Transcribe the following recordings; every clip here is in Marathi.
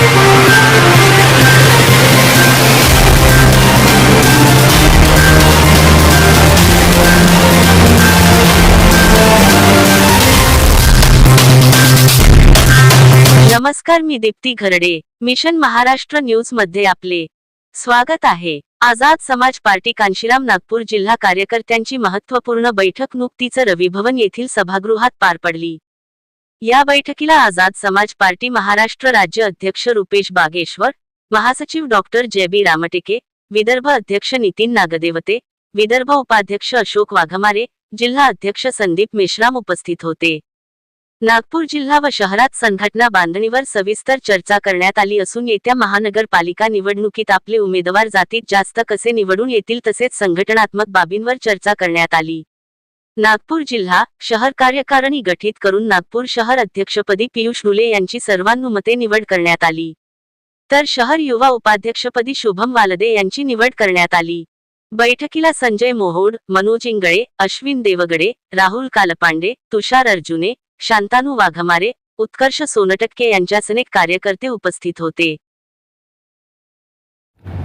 नमस्कार मी दीप्ती घरडे. मिशन महाराष्ट्र न्यूजमध्ये आपले स्वागत आहे. आझाद समाज पार्टी कांशीराम नागपूर जिल्हा कार्यकर्त्यांची महत्त्वपूर्ण बैठक नुकतीच रविभवन येथील सभागृहात पार पडली. या बैठकीला आझाद समाज पार्टी महाराष्ट्र राज्य अध्यक्ष रुपेश बागेश्वर महासचिव डॉक्टर जेबी रामटेके विदर्भ अध्यक्ष नितीन नागदेवते विदर्भ उपाध्यक्ष अशोक वाघमारे जिल्हा अध्यक्ष संदीप मेश्राम उपस्थित होते. नागपूर जिल्हा व शहरात संघटना बांधणीवर सविस्तर चर्चा करण्यात आली असून येत्या महानगरपालिका निवडणुकीत आपले उमेदवार जातीत जास्त कसे निवडून येतील तसेच संघटनात्मक बाबींवर चर्चा करण्यात आली. नागपूर जिल्हा शहर कार्यकारिणी गठीत करून नागपूर शहर अध्यक्षपदी पियुष डुले यांची सर्वानुमते निवड करण्यात आली. तर शहर युवा उपाध्यक्षपदी शुभम वालदे यांची निवड करण्यात आली. बैठकीला संजय मोहोड मनोज इंगळे अश्विन देवगडे राहुल कालपांडे तुषार अर्जुने शांतानू वाघमारे उत्कर्ष सोनटक्के यांच्यास अनेक कार्यकर्ते उपस्थित होते.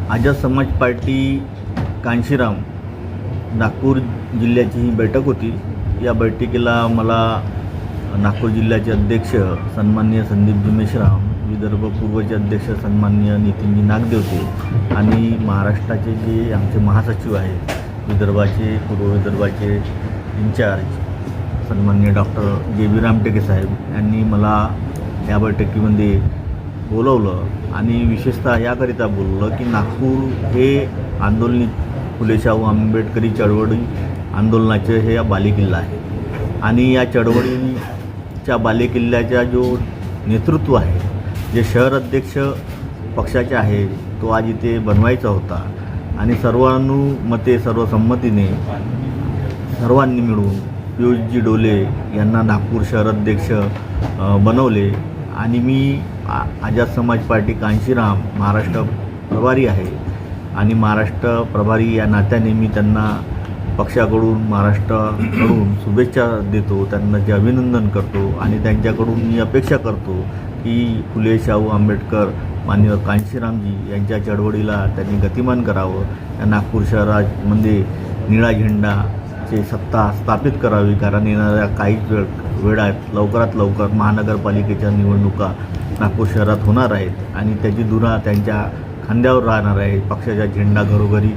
आजा समाज पार्टी कांशीराम नागपूर जिल्ह्याची ही बैठक होती. या बैठकीला मला नागपूर जिल्ह्याचे अध्यक्ष सन्माननीय संदीपजी मेश्राम विदर्भ पूर्वचे अध्यक्ष सन्माननीय नितीनजी नागदेवते आणि महाराष्ट्राचे जे आमचे महासचिव आहेत विदर्भाचे पूर्व विदर्भाचे इन्चार्ज सन्माननीय डॉक्टर जे बी रामटेके साहेब यांनी मला या बैठकीमध्ये बोलवलं आणि विशेषतः याकरिता बोललं की नागपूर हे आंदोलनी फुले शाहू आंबेडकरी चळवळी आंदोलनाचे हे बालेकिल्ला आहे. आणि या चळवळींच्या बालेकिल्ल्याचा जो नेतृत्व आहे जे शहर अध्यक्ष पक्षाचे आहे तो आज इथे बनवायचा होता. आणि सर्वानुमते सर्वसंमतीने सर्वांनी मिळून पियुषजी डोले यांना नागपूर शहर अध्यक्ष बनवले. आणि मी आ- आझाद समाज पार्टी कांशीराम महाराष्ट्र प्रभारी आहे. आणि महाराष्ट्र प्रभारी या नात्याने मी त्यांना पक्षाकडून महाराष्ट्राकडून शुभेच्छा देतो त्यांना जे अभिनंदन करतो आणि त्यांच्याकडून मी अपेक्षा करतो की फुले शाहू आंबेडकर मान्य कांशीरामजी यांच्या चळवळीला त्यांनी गतिमान करावं. या नागपूर शहरामध्ये निळा झेंडाचे सत्ता स्थापित करावी कारण येणाऱ्या काहीच वेळ वेळात लवकरात लवकर महानगरपालिकेच्या निवडणुका नागपूर शहरात होणार आहेत आणि त्याची धुरा त्यांच्या खांद्यावर राहणार आहे. पक्षाचा झेंडा घरोघरी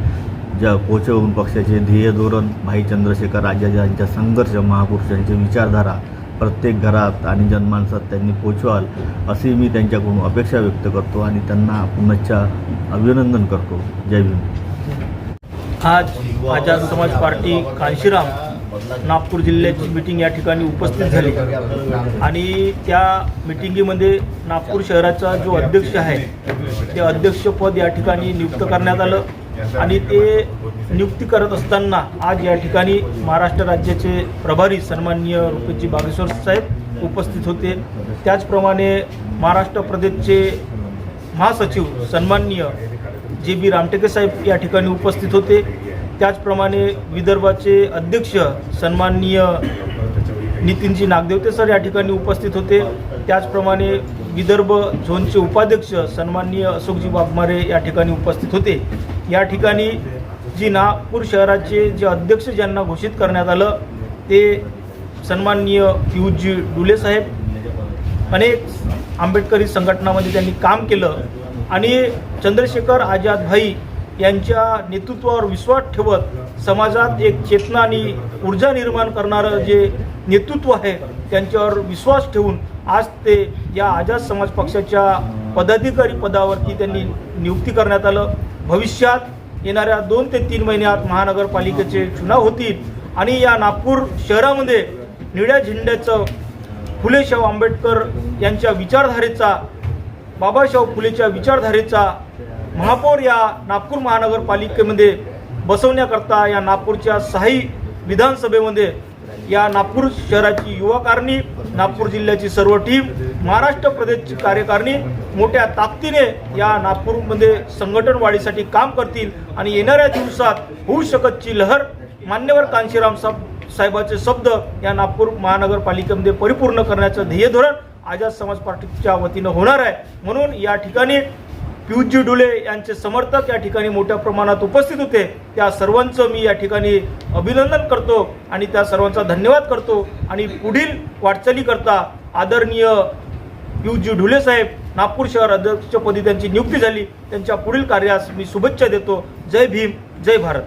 ज्या पोचवून पक्षाचे ध्येय धोरण भाई चंद्रशेखर आझाद यांच्या संघर्ष महापुरुषांची विचारधारा प्रत्येक घरात आणि जनमानसात त्यांनी पोचवाल अशी मी त्यांच्याकडून अपेक्षा व्यक्त करतो आणि त्यांना पुनश्चा अभिनंदन करतो. जय भीम. आज आजाद समाज पार्टी कांशीराम नागपूर जिल्ह्याची मीटिंग या ठिकाणी उपस्थित झाली. आणि त्या मिटिंगीमध्ये नागपूर शहराचा जो अध्यक्ष आहे ते अध्यक्षपद या ठिकाणी नियुक्त करण्यात आलं. आणि ते नियुक्ती करत असताना आज या ठिकाणी महाराष्ट्र राज्याचे प्रभारी सन्माननीय रुपेशजी बागेश्वर साहेब उपस्थित होते. त्याचप्रमाणे महाराष्ट्र प्रदेशचे महासचिव सन्माननीय जे बी रामटेके साहेब या ठिकाणी उपस्थित होते. त्याचप्रमाणे विदर्भाचे अध्यक्ष सन्माननीय नितीनजी नागदेवते सर या ठिकाणी उपस्थित होते. त्याचप्रमाणे विदर्भ झोनचे उपाध्यक्ष सन्माननीय अशोकजी वाघमारे या ठिकाणी उपस्थित होते. या ठिकाणी जी नागपूर शहराचे जे अध्यक्ष ज्यांना घोषित करण्यात आलं ते सन्माननीय पियुषजी डुले साहेब. अनेक आंबेडकरी संघटनामध्ये त्यांनी काम केलं. आणि चंद्रशेखर आझाद भाई यांच्या नेतृत्वावर विश्वास ठेवत समाजात एक चेतना आणि ऊर्जा निर्माण करणारं जे नेतृत्व आहे त्यांच्यावर विश्वास ठेवून आज ते या आझाद समाज पक्षाच्या पदाधिकारी पदावरती त्यांनी नियुक्ती करण्यात आलं. भविष्यात येणाऱ्या दोन ते तीन महिन्यात महानगरपालिकेचे चुनाव होतील आणि या नागपूर शहरामध्ये निळ्या झेंड्याचं फुले शाहू आंबेडकर यांच्या विचारधारेचा बाबासाहेब फुलेच्या विचारधारेचा महापौर या नागपूर महानगरपालिकेमध्ये बसवण्याकरता या नागपूरच्या सहाही विधानसभेमध्ये या नागपूर शहराची युवा कारणी नागपूर जिल्ह्याची सर्व टीम महाराष्ट्र प्रदेशची कार्यकारिणी मोठ्या ताकदीने या नागपूरमध्ये संघटन वाढीसाठी काम करतील आणि येणाऱ्या दिवसात होऊ शकतची लहर मान्यवर कांशीराम साहेब साहेबाचे शब्द या नागपूर महानगरपालिकेमध्ये परिपूर्ण करण्याचं ध्येय धोरण आझाद समाज पार्टीच्या वतीनं होणार आहे. म्हणून या ठिकाणी पियुषजी डुले यांचे समर्थक या ठिकाणी मोठ्या प्रमाणात उपस्थित होते. त्या सर्वांचं मी या ठिकाणी अभिनंदन करतो आणि त्या सर्वांचा धन्यवाद करतो. आणि पुढील वाटचालीकरता आदरणीय पियुषजी ढुले साहेब नागपूर शहर अध्यक्षपदी त्यांची नियुक्ती झाली. त्यांच्या पुढील कार्यास मी शुभेच्छा देतो. जय भीम जय भारत.